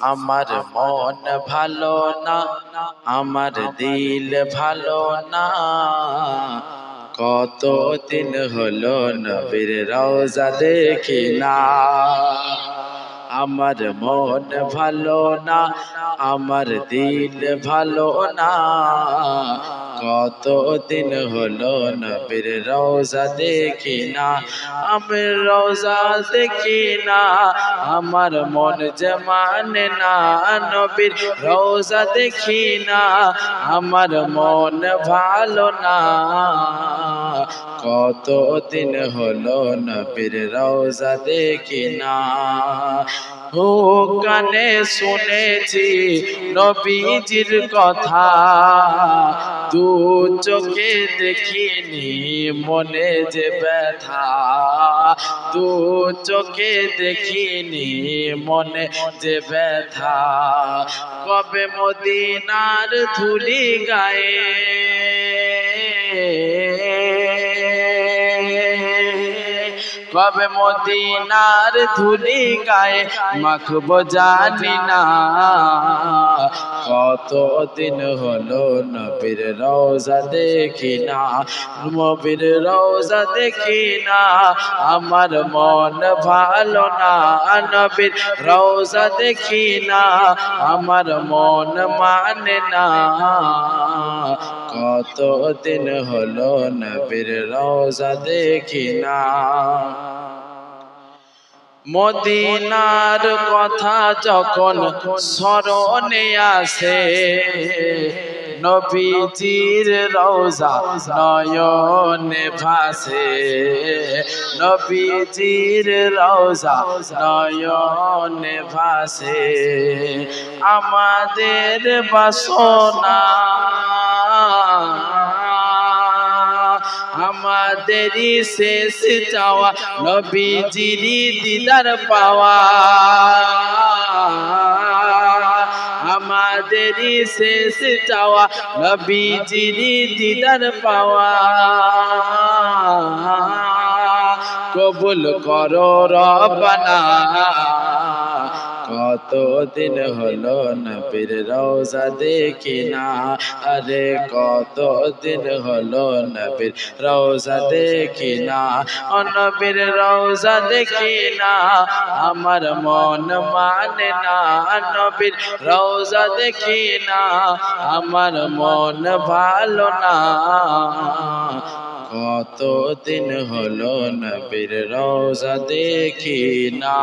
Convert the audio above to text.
আমার মন ভালো না, আমার দিল ভালো না। কত দিন হলো নবীর রওজা দেখি না। আমার মন ভালো না, আমার দিল ভালো না। কত দিন হলো নবীর রোজা দেখি না, আমি রওজা দেখি না, আমার মন যে মানে না, নবীর রওজা দেখি না, আমার মন ভালো না। কত দিন হলো নবীর রওজা দেখি না ও কানে শুনেছি নবীজির কথা। দু চোখে দেখিনি, মনে যে ব্যথা। দু চোখে দেখিনি, মনে যে ব্যথা। কবে মদিনার ধুলি গায়ে? কবে মদিনার ধুলি গায়ে মাখবো জানি না। কত দিন হলো নবীর রওজা দেখি না, নবীর রওজা দেখি না। আমার মন ভালো না, নবীর রওজা দেখি না। আমার মন মানে না। কত দিন হলো নবীর রওজা দেখি না। মদিনার কথা যখন স্মরণে আসে, নবীজির রওজা নয়নে ভাসে। নবীজির রওজা নয়নে ভাসে। আমাদের বাসনা আমাদেরই শেষ চাওয়া, নবীজিরি দিদার পাওয়া। আমাদেরই শেষ চাওয়া, নবীজিরি দিদার পাওয়া। কবুল করো রবানা কত দিন হলো নবীর রওজা দেখি না। আরে কত দিন হলো নবীর রওজা দেখি না। নবীর রওজা দেখি না। আমার মন মানে না নবীর রওজা দেখি না। আমার মন ভালো না। কত দিন হলো নবীর রোজা দেখি না